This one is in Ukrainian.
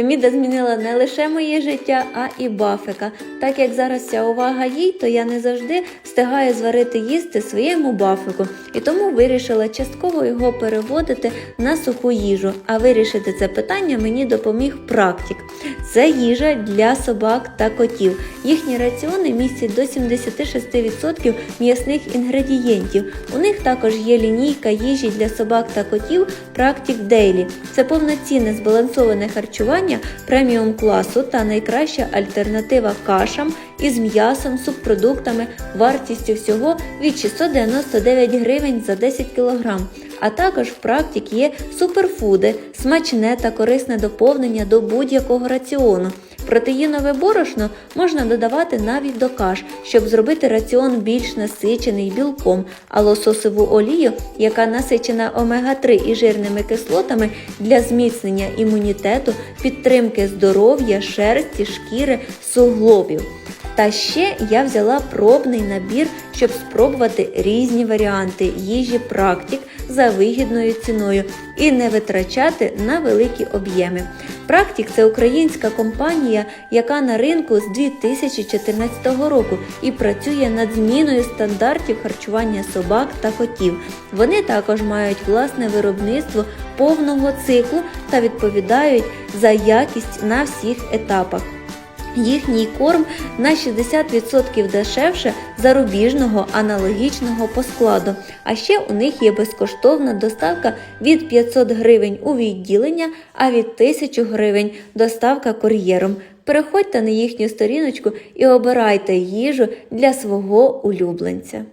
Феміда змінила не лише моє життя, а і бафика. Так як зараз вся увага їй, то я не завжди встигаю зварити їсти своєму бафику, і тому вирішила частково його переводити на суху їжу. А вирішити це питання мені допоміг практик. Це їжа для собак та котів. Їхні раціони містять до 76% м'ясних інгредієнтів. У них також є лінійка їжі для собак та котів Practic Daily. Це повноцінне збалансоване харчування преміум класу та найкраща альтернатива кашам із м'ясом, субпродуктами, вартістю всього від 699 гривень за 10 кг. А також в практик є суперфуди, смачне та корисне доповнення до будь-якого раціону. Протеїнове борошно можна додавати навіть до каш, щоб зробити раціон більш насичений білком, а лососову олію, яка насичена омега-3 і жирними кислотами для зміцнення імунітету, підтримки здоров'я, шерсті, шкіри, суглобів. Та ще я взяла пробний набір, щоб спробувати різні варіанти їжі практик за вигідною ціною і не витрачати на великі об'єми. Практик це українська компанія, яка на ринку з 2014 року і працює над зміною стандартів харчування собак та котів. Вони також мають власне виробництво повного циклу та відповідають за якість на всіх етапах. Їхній корм на 60% дешевше зарубіжного аналогічного по складу. А ще у них є безкоштовна доставка від 500 гривень у відділення, а від 1000 гривень доставка кур'єром. Переходьте на їхню сторіночку і обирайте їжу для свого улюбленця.